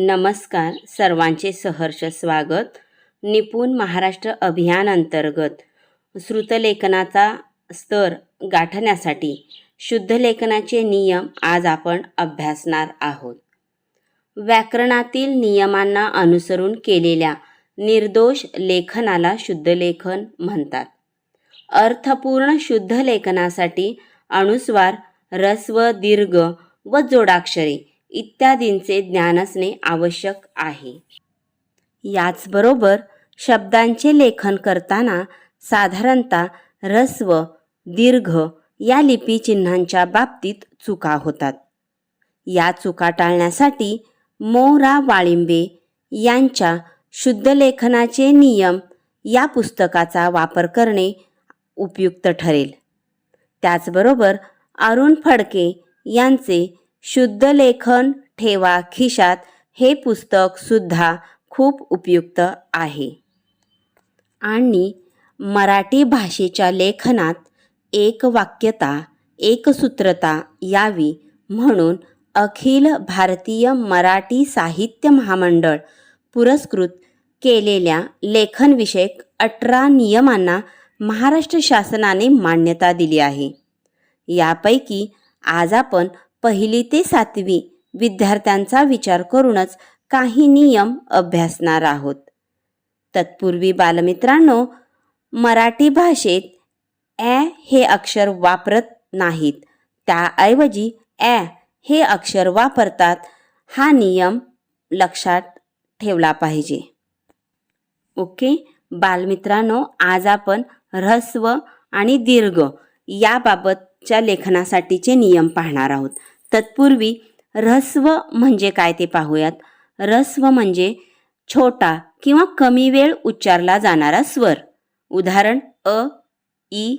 नमस्कार सर्वांचे सहर्ष स्वागत. निपुण महाराष्ट्र अभियान अंतर्गत श्रुतलेखनाचा स्तर गाठण्यासाठी शुद्ध लेखनाचे नियम आज आपण अभ्यासणार आहोत. व्याकरणातील नियमांना अनुसरून केलेल्या निर्दोष लेखनाला शुद्धलेखन म्हणतात. अर्थपूर्ण शुद्ध लेखनासाठी अनुस्वार ऱ्हस्व दीर्घ व जोडाक्षरे इत्यादींचे ज्ञान असणे आवश्यक आहे. याचबरोबर शब्दांचे लेखन करताना साधारणतः ऱ्हस्व दीर्घ या लिपी चिन्हांच्या बाबतीत चुका होतात. या चुका टाळण्यासाठी मोरा वाळिंबे यांच्या शुद्ध लेखनाचे नियम या पुस्तकाचा वापर करणे उपयुक्त ठरेल. त्याचबरोबर अरुण फडके यांचे शुद्ध लेखन ठेवा खिशात हे पुस्तक सुद्धा खूप उपयुक्त आहे. आणि मराठी भाषेच्या लेखनात एक वाक्यता एकसूत्रता यावी म्हणून अखिल भारतीय मराठी साहित्य महामंडळ पुरस्कृत केलेल्या लेखनविषयक अठरा नियमांना महाराष्ट्र शासनाने मान्यता दिली आहे. यापैकी आज आपण पहिली ते सातवी विद्यार्थ्यांचा विचार करूनच काही नियम अभ्यासणार आहोत. तत्पूर्वी बालमित्रांनो मराठी भाषेत ॲ हे अक्षर वापरत नाहीत. त्याऐवजी ॲ हे अक्षर वापरतात. हा नियम लक्षात ठेवला पाहिजे. ओके? बालमित्रांनो आज आपण ऱ्हस्व आणि दीर्घ याबाबत च्या लेखनासाठीचे नियम पाहणार आहोत. तत्पूर्वी ऱ्हस्व म्हणजे काय ते पाहूयात. ऱ्हस्व म्हणजे छोटा किंवा कमी वेळ उच्चारला जाणारा स्वर. उदाहरण अ ई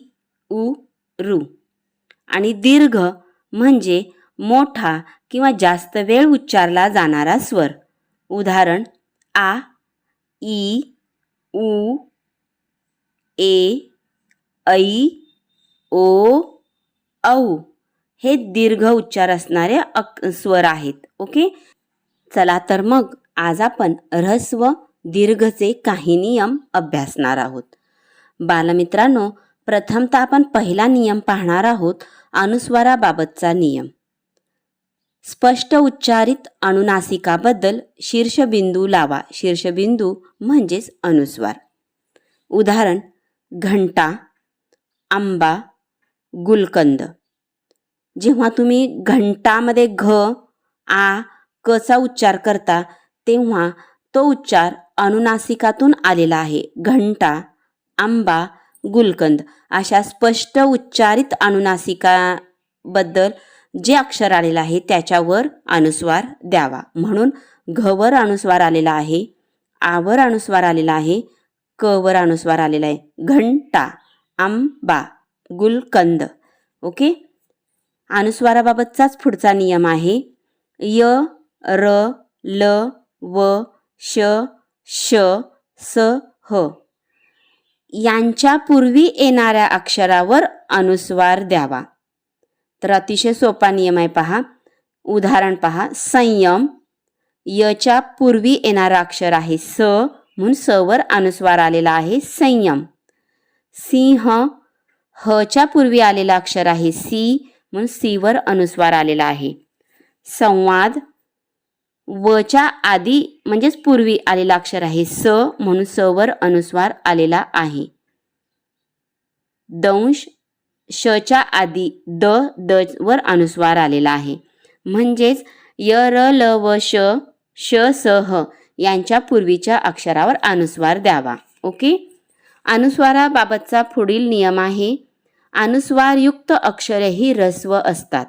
उ रू. आणि दीर्घ म्हणजे मोठा किंवा जास्त वेळ उच्चारला जाणारा स्वर. उदाहरण आ ई उ ए ऐ ओ औ हे दीर्घ उच्चार असणारे अक स्वर आहेत ओके? चला तर मग आज आपण ऱ्हस्व दीर्घचे काही नियम अभ्यासणार आहोत. बालमित्रांनो प्रथमतः आपण पहिला नियम पाहणार आहोत अनुस्वाराबाबतचा नियम. स्पष्ट उच्चारित अनुनासिकाबद्दल शीर्षबिंदू लावा. शीर्षबिंदू म्हणजेच अनुस्वार. उदाहरण घंटा आंबा गुलकंद. जेव्हा तुम्ही घंटामध्ये घ आ कचा उच्चार करता तेव्हा तो उच्चार अनुनासिकातून आलेला आहे. घंटा आंबा गुलकंद अशा स्पष्ट उच्चारित अनुनासिकाबद्दल जे अक्षर आलेलं आहे त्याच्यावर अनुस्वार द्यावा. म्हणून घवर अनुस्वार आलेला आहे आवर अनुस्वार आलेला आहे कवर अनुस्वार आलेला आहे. घंटा आंबा. गुलकंद. ओके? अनुस्वाराबाबतचाच पुढचा नियम आहे. य र ल व श श स ह. यांच्या पूर्वी येणाऱ्या अक्षरावर अनुस्वार द्यावा. तर अतिशय सोपा नियम आहे पहा. उदाहरण पहा. संयम. यच्या पूर्वी येणारं अक्षर आहे स म्हणून स वर अनुस्वार आलेला आहे संयम. सिंह. हच्या पूर्वी आलेला अक्षर आहे सी म्हणून सीवर अनुस्वार आलेला आहे. संवाद वच्या आधी म्हणजेच पूर्वी आलेला अक्षर आहे स म्हणून स वर अनुस्वार आलेला आहे. दंश शच्या आधी द द वर अनुस्वार आलेला आहे. म्हणजेच य र ल व श श स ह यांच्या पूर्वीच्या अक्षरावर अनुस्वार द्यावा. ओके? अनुस्वाराबाबतचा पुढील नियम आहे अनुस्वारयुक्त अक्षरेही रस्व असतात.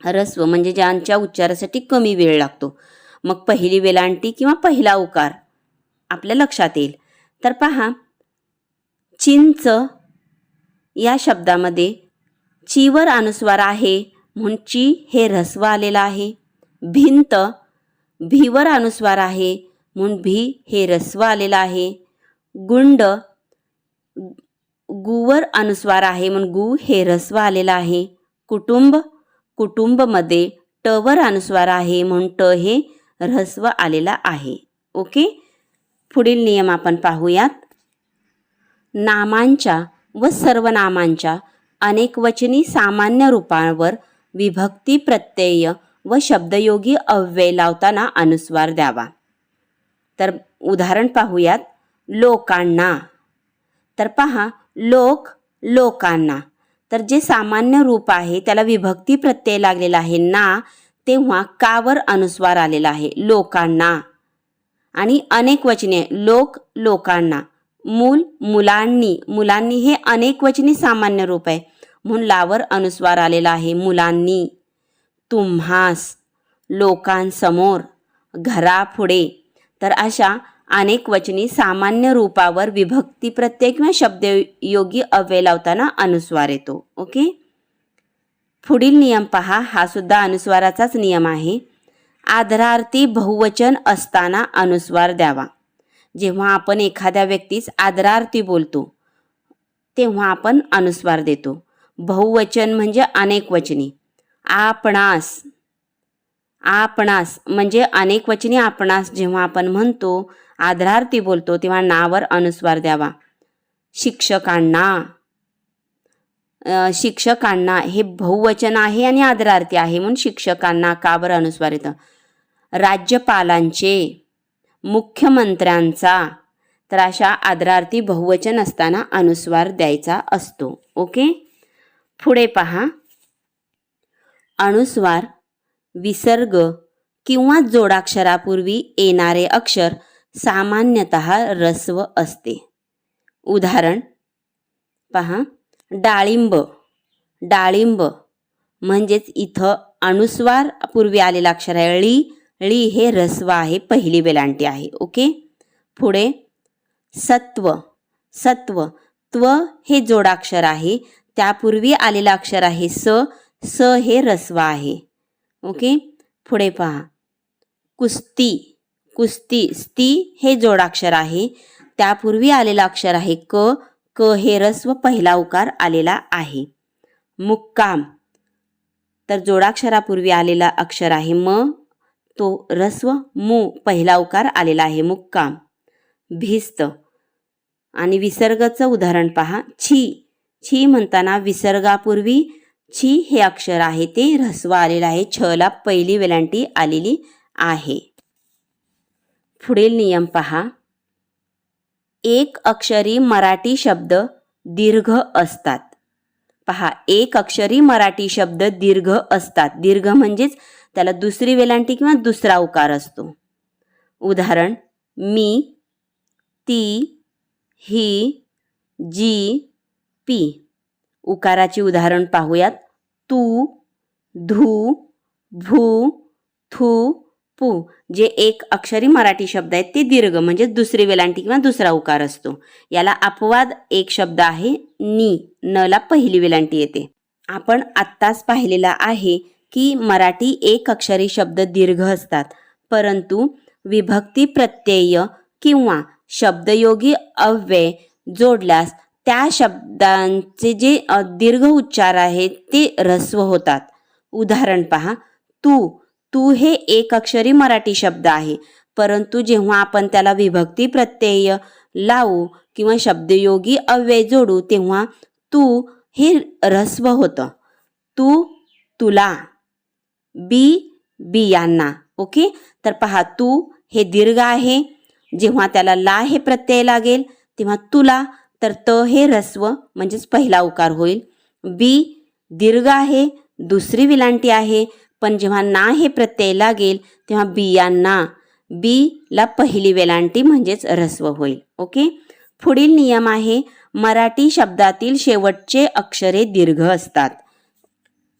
रस्व म्हणजे ज्यांच्या उच्चारासाठी कमी वेळ लागतो. मग पहिली वेलांटी किंवा पहिला उकार आपल्या लक्षात येईल. तर पहा चिंच या शब्दामध्ये चीवर अनुस्वार आहे म्हणून ची हे ऱ्हस्व आलेलं आहे. भिंत भीवर अनुस्वार आहे म्हणून भी हे ऱ्हस्व आलेलं आहे. गुंड गुवर अनुस्वार आहे म्हणून गु हे ऱ्हस्व आलेलं आहे. कुटुंब कुटुंबमध्ये टवर अनुस्वार आहे म्हणून ट हे ऱ्हस्व आलेला आहे. ओके? पुढील नियम आपण पाहूयात. नामांच्या व सर्वनामांच्या अनेकवचनी सामान्य रूपांवर विभक्ती प्रत्यय व शब्दयोगी अव्यय लावताना अनुस्वार द्यावा. तर उदाहरण पाहूयात. लोकांना तर पहा लोक लोकांना. तर जे सामान्य रूप आहे त्याला विभक्ती प्रत्यय लागलेला आहे. ना तेव्हा कावर अनुस्वार आलेला आहे. लोकांना. आणि अनेक वचने लोक लोकांना. मूल मुलांनी. मुलांनी हे अनेक वचने सामान्य रूप आहे. म्हणून लावर अनुस्वार आलेला आहे मुलांनी. तुम्हास लोकांसमोर घरापुढे. तर अशा अनेक वचनी सामान्य रूपावर विभक्ती प्रत्यय किंवा शब्दयोगी अव्यय लावताना अनुस्वार येतो. ओके? पुढील नियम पहा. हा सुद्धा अनुस्वाराचाच नियम आहे. आदरार्थी बहुवचन असताना अनुस्वार द्यावा. जेव्हा आपण एखाद्या व्यक्तीस आदरार्थी बोलतो तेव्हा आपण अनुस्वार देतो. बहुवचन म्हणजे अनेक वचनी. आपणास आपणास म्हणजे अनेक वचनी आपणास जेव्हा आपण म्हणतो आदरार्थी बोलतो तेव्हा नावर अनुस्वार द्यावा. शिक्षकांना शिक्षकांना हे बहुवचन आहे आणि आदरार्थी आहे म्हणून शिक्षकांना काबर अनुस्वार येतं. राज्यपालांचे मुख्यमंत्र्यांचा तर अशा आदरार्थी बहुवचन असताना अनुस्वार द्यायचा असतो. ओके? पुढे पहा. अनुस्वार विसर्ग किंवा जोडाक्षरापूर्वी येणारे अक्षर सामान्यतः रस्व असते. उदाहरण पहा डाळिंब. डाळिंब म्हणजेच इथं अनुस्वार पूर्वी आलेला अक्षर आहे. ळी ळी हे रस्व आहे पहिली वेलांटी आहे ओके? पुढे सत्व. सत्व त्व हे जोडाक्षर आहे. त्यापूर्वी आलेलं अक्षर आहे स. स हे रस्व आहे ओके? पुढे पहा. कुस्ती. कुस्ती स्ती हे जोडाक्षर आहे. त्यापूर्वी आलेलं अक्षर आहे क क हे रस्व पहिला उकार आलेला आहे. मुक्काम. तर जोडाक्षरापूर्वी आलेला अक्षर आहे म तो रस्व मु पहिला उकार आलेला आहे. मुक्काम. भिस्त. आणि विसर्गाचं उदाहरण पहा. छी. छी म्हणताना विसर्गापूर्वी छी हे अक्षर आहे. ते ऱ्हस्व आलेलं आहे. छला पहिली वेलांटी आलेली आहे. पुढील नियम पहा. एक अक्षरी मराठी शब्द दीर्घ असतात. पहा एक अक्षरी मराठी शब्द दीर्घ असतात. दीर्घ म्हणजेच त्याला दुसरी वेलांटी किंवा दुसरा उकार असतो. उदाहरण मी ती ही जी पी. उकाराची उदाहरण पाहूयात. तू धू भू थू पू जे एक अक्षरी मराठी शब्द आहेत ते दीर्घ म्हणजे दुसरी वेलांटी किंवा दुसरा उकार असतो. याला अपवाद एक शब्द आहे नी नला पहिली वेलांटी येते. आपण आत्ताच पाहिलेला आहे की मराठी एक अक्षरी शब्द दीर्घ असतात परंतु विभक्ती प्रत्यय किंवा शब्दयोगी अव्यय जोडल्यास त्या शब्दांचे जे दीर्घ उच्चार आहेत ते ऱ्हस्व होतात. उदाहरण पहा तू तू हे एक अक्षरी मराठी शब्द आहे. परंतु जेव्हा आपण त्याला विभक्ती प्रत्यय लावू किंवा शब्दयोगी अव्यय जोडू तेव्हा तू हे ऱ्हस्व होतं. तू तुला बी बियांना. ओके? तर पहा तू हे दीर्घ आहे. जेव्हा त्याला ला हे प्रत्यय लागेल तेव्हा तुला तर त हे ऱ्हस्व म्हणजेच पहिला उकार होईल. बी दीर्घ आहे दुसरी विलांटी आहे. पण जेव्हा ना हे प्रत्यय लागेल तेव्हा बियांना बी ला पहिली वेलांटी म्हणजेच ऱ्हस्व होईल. ओके? पुढील नियम आहे मराठी शब्दातील शेवटचे अक्षरे दीर्घ असतात.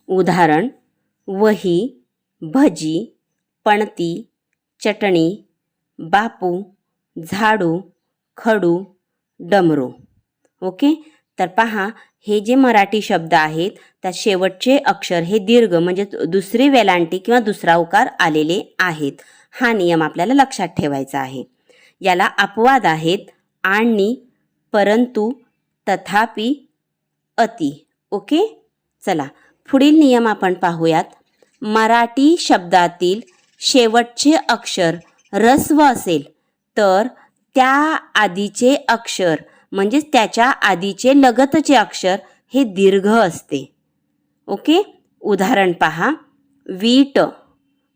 उदाहरण वही भजी पणती चटणी बापू झाडू खडू डमरू. ओके? तर पहा हे जे मराठी शब्द आहेत त्या शेवटचे अक्षर हे दीर्घ म्हणजे दुसरी वेलांटी किंवा दुसरा उकार आलेले आहेत. हा नियम आपल्याला लक्षात ठेवायचा आहे. याला अपवाद आहेत आणि परंतु तथापि अति. ओके? चला पुढील नियम आपण पाहूयात. मराठी शब्दातील शेवटचे अक्षर रस्व असेल तर त्या आधीचे अक्षर म्हणजेच त्याच्या आधीचे लगतचे अक्षर हे दीर्घ असते. ओके? उदाहरण पहा. वीट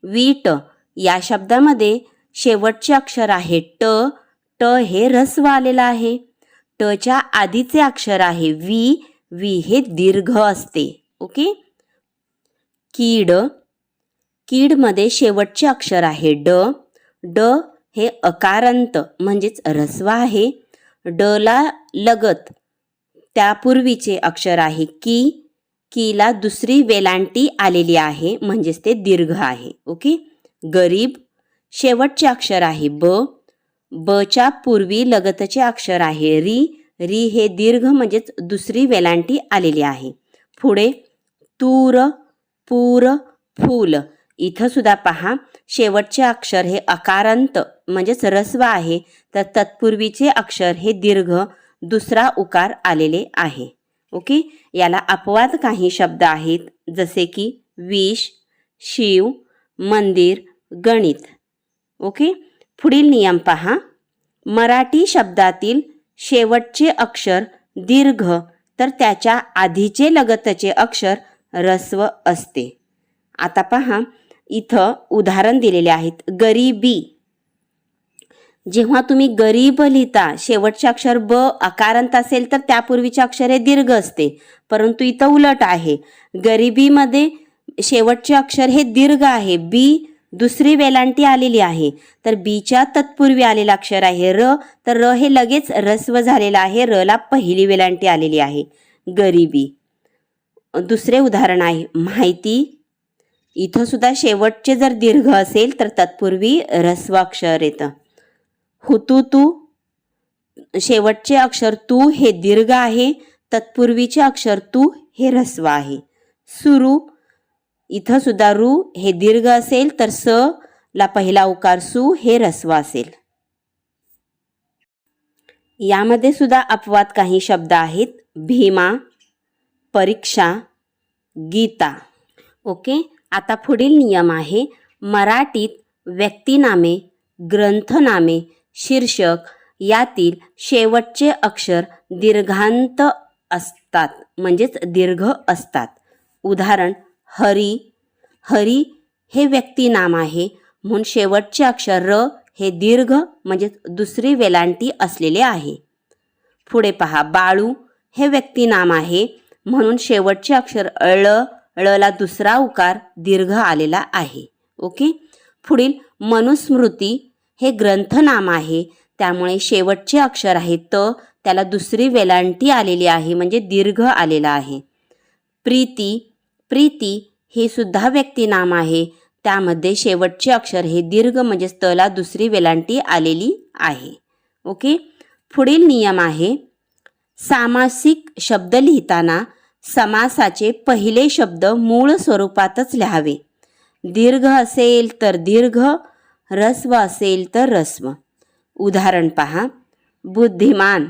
वीट या शब्दामध्ये शेवटचे अक्षर आहे ट ट हे रस्व आलेलं आहे. टच्या आधीचे अक्षर आहे वी वी हे दीर्घ असते. ओके? कीड कीडमध्ये शेवटचे अक्षर आहे ड ड हे अकारांत म्हणजेच रस्व आहे. डला लगत. त्यापूर्वीचे अक्षर आहे की कीला दुसरी वेलांटी आलेली आहे म्हणजेच ते दीर्घ आहे. ओके? गरीब शेवटचे अक्षर आहे ब. बच्या पूर्वी लगतचे अक्षर आहे री. री हे दीर्घ म्हणजेच दुसरी वेलांटी आलेली आहे. पुढे तूर पूर फूल. इथं सुद्धा पहा शेवटचे अक्षर हे अकारांत म्हणजेच रस्व आहे. तर तत्पूर्वीचे अक्षर हे दीर्घ दुसरा उकार आलेले आहे. ओके? याला अपवाद काही शब्द आहेत जसे की विष शिव मंदिर गणित. ओके? पुढील नियम पहा. मराठी शब्दातील शेवटचे अक्षर दीर्घ तर त्याच्या आधीचे लगतचे अक्षर रस्व असते. आता पहा इथं उदाहरण दिलेले आहेत. गरिबी. जेव्हा तुम्ही गरीब लिहिता शेवटचे अक्षर ब अकारांत असेल तर त्यापूर्वीचे अक्षर हे दीर्घ असते. परंतु इथं उलट आहे. गरिबीमध्ये शेवटचे अक्षर हे दीर्घ आहे. बी दुसरी वेलांटी आलेली आहे. तर बीच्या तत्पूर्वी आलेलं अक्षर आहे र. तर र हे लगेच रस्व झालेलं आहे. र ला पहिली वेलांटी आलेली आहे. गरिबी. दुसरे उदाहरण आहे. माहिती. इथं सुद्धा शेवटचे जर दीर्घ असेल तर तत्पूर्वी ऱ्हस्वाक्षर येतं. हुतू तू शेवटचे अक्षर तू हे दीर्घ आहे तत्पूर्वीचे अक्षर तू हे ऱ्हस्व आहे. सुरू. इथं सुद्धा रू हे दीर्घ असेल तर स ला पहिला उकार सु हे रस्व असेल. यामध्ये सुद्धा अपवाद काही शब्द आहेत. भीमा परीक्षा गीता. ओके? आता पुढील नियम आहे मराठीत व्यक्तिनामे ग्रंथनामे शीर्षक यातील शेवटचे अक्षर दीर्घांत असतात म्हणजेच दीर्घ असतात. उदाहरण हरी हरी हे व्यक्तिनाम आहे म्हणून शेवटचे अक्षर र हे दीर्घ म्हणजेच दुसरी वेलांटी असलेले आहे. पुढे पहा बाळू हे व्यक्तिनाम आहे म्हणून शेवटचे अक्षर ळ ळला दुसरा उकार दीर्घ आलेला आहे. ओके? पुढील मनुस्मृती हे ग्रंथनाम आहे. त्यामुळे शेवटचे अक्षर आहे त त्याला दुसरी वेलांटी आलेली आहे म्हणजे दीर्घ आलेला आहे. प्रीती प्रीती हे सुद्धा व्यक्तिनाम आहे. त्यामध्ये शेवटचे अक्षर हे दीर्घ म्हणजे तला दुसरी वेलांटी आलेली आहे. ओके? पुढील नियम आहे सामासिक शब्द लिहिताना समासाचे पहिले शब्द मूळ स्वरूपातच लिहावे. दीर्घ असेल तर दीर्घ रस्व असेल तर रस्व. उदाहरण पहा. बुद्धिमान.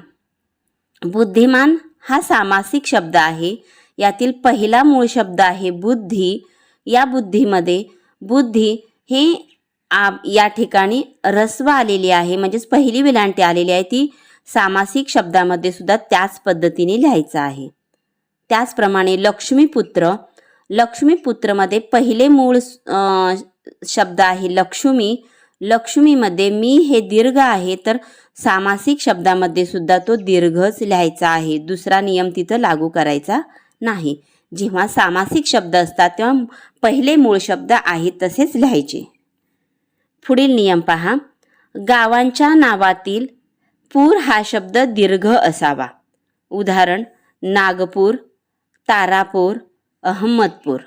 बुद्धिमान हा सामासिक शब्द आहे. यातील पहिला मूळ शब्द आहे बुद्धी. या बुद्धीमध्ये बुद्धी हे आ या ठिकाणी रस्व आलेली आहे म्हणजेच पहिली विलांटी आलेली आहे ती सामासिक शब्दामध्ये सुद्धा त्याच पद्धतीने लिहायचं आहे. त्याचप्रमाणे लक्ष्मीपुत्र लक्ष्मीपुत्रमध्ये पहिले मूळ शब्द आहे लक्ष्मी. लक्ष्मीमध्ये मी हे दीर्घ आहे तर सामासिक शब्दामध्ये सुद्धा तो दीर्घच लिहायचा आहे. दुसरा नियम तिथं लागू करायचा नाही. जेव्हा सामासिक शब्द असतात तेव्हा पहिले मूळ शब्द आहेत तसेच लिहायचे. पुढील नियम पहा. गावांच्या नावातील पूर हा शब्द दीर्घ असावा. उदाहरण नागपूर तारापूर अहमदपूर.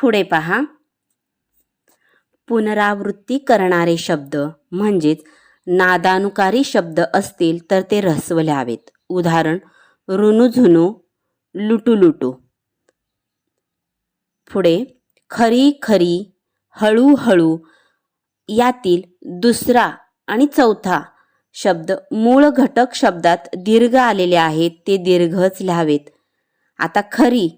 पुढे पहा. पुनरावृत्ती करणारे शब्द म्हणजेच नादानुकारी शब्द असतील तर ते ऱ्हस्व लिहावेत उदाहरण रुनुझुनू लुटू पुढे खरी खरी हळूहळू यातील दुसरा आणि चौथा शब्द मूळ घटक शब्दात दीर्घ आलेले आहेत ते दीर्घच लिहावेत. आता खरी.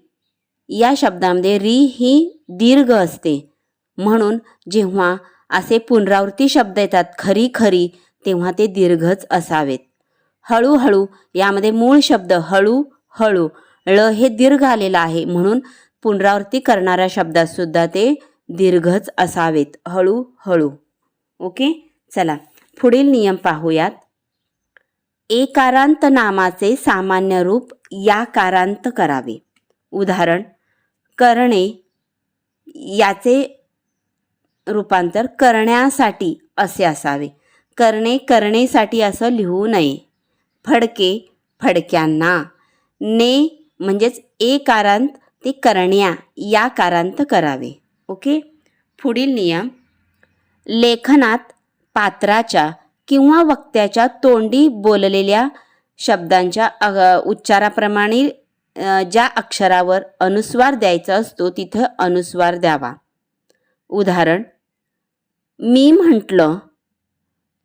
या शब्दामध्ये री ही दीर्घ असते. म्हणून जेव्हा असे पुनरावृत्ती शब्द येतात खरी खरी तेव्हा ते दीर्घच असावेत. हळूहळू यामध्ये मूळ शब्द हळू हळू ळ हे दीर्घ आलेलं आहे. म्हणून पुनरावृत्ती करणाऱ्या शब्दातसुद्धा ते दीर्घच असावेत. हळूहळू ओके? चला पुढील नियम पाहूयात. एकारांत नामाचे सामान्य रूप याकारांत करावे. उदाहरण करणे याचे रूपांतर करण्यासाठी असे असावे. करणे करणेसाठी असं लिहू नये. फडके फडक्यांना. ने म्हणजेच ए कारांत ते करण्या या कारांत करावे. ओके? पुढील नियम लेखनात पात्राच्या किंवा वक्त्याच्या तोंडी बोललेल्या शब्दांच्या उच्चाराप्रमाणे ज्या अक्षरावर अनुस्वार द्यायचा असतो तिथं अनुस्वार द्यावा. उदाहरण मी म्हटलं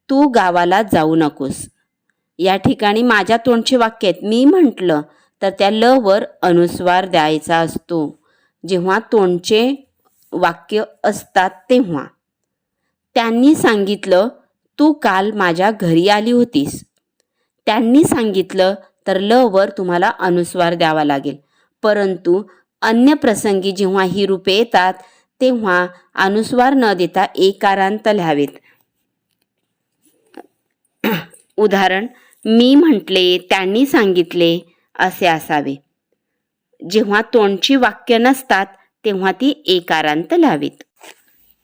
तू गावाला जाऊ नकोस. या ठिकाणी माझ्या तोंडचे वाक्य आहेत. मी म्हटलं तर त्या ल वर अनुस्वार द्यायचा असतो. जेव्हा तोंडचे वाक्य असतात तेव्हा. त्यांनी सांगितलं तू काल माझ्या घरी आली होतीस. त्यांनी सांगितलं तर ल वर तुम्हाला अनुस्वार द्यावा लागेल. परंतु अन्य प्रसंगी जेव्हा ही रूपे येतात तेव्हा अनुस्वार न देता एकारांत लिहावेत. उदाहरण मी म्हटले त्यांनी सांगितले असे असावे. जेव्हा तोंडची वाक्य नसतात तेव्हा ती एकारांत लिहावीत.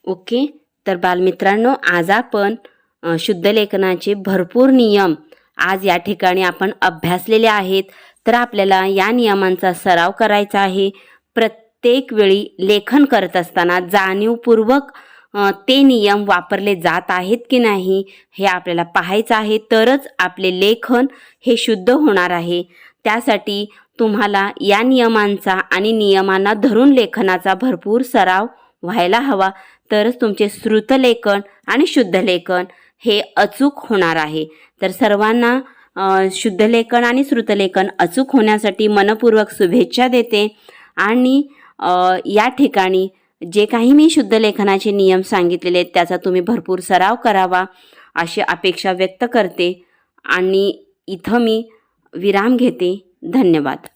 ओके? तर बालमित्रांनो आज आपण शुद्धलेखनाचे शुद्ध लेखनाचे भरपूर नियम आज या ठिकाणी आपण अभ्यासलेले आहेत तर आपल्याला या नियमांचा सराव करायचा आहे. प्रत्येक वेळी लेखन करत असताना जाणीवपूर्वक ते नियम वापरले जात आहेत की नाही हे आपल्याला पाहायचं आहे. तरच आपले लेखन हे शुद्ध होणार आहे. त्यासाठी तुम्हाला या नियमांचा आणि नियमांना धरून लेखनाचा भरपूर सराव व्हायला हवा. तरच तुमचे श्रुतलेखन आणि शुद्ध लेखन हे अचूक होणार आहे. तर सर्वांना शुद्धलेखन आणि श्रुतलेखन अचूक होण्यासाठी मनपूर्वक शुभेच्छा देते. आणि या ठिकाणी जे काही मी शुद्धलेखनाचे नियम सांगितलेले आहेत त्याचा तुम्ही भरपूर सराव करावा अशी अपेक्षा व्यक्त करते. आणि इथं मी विराम घेते. धन्यवाद.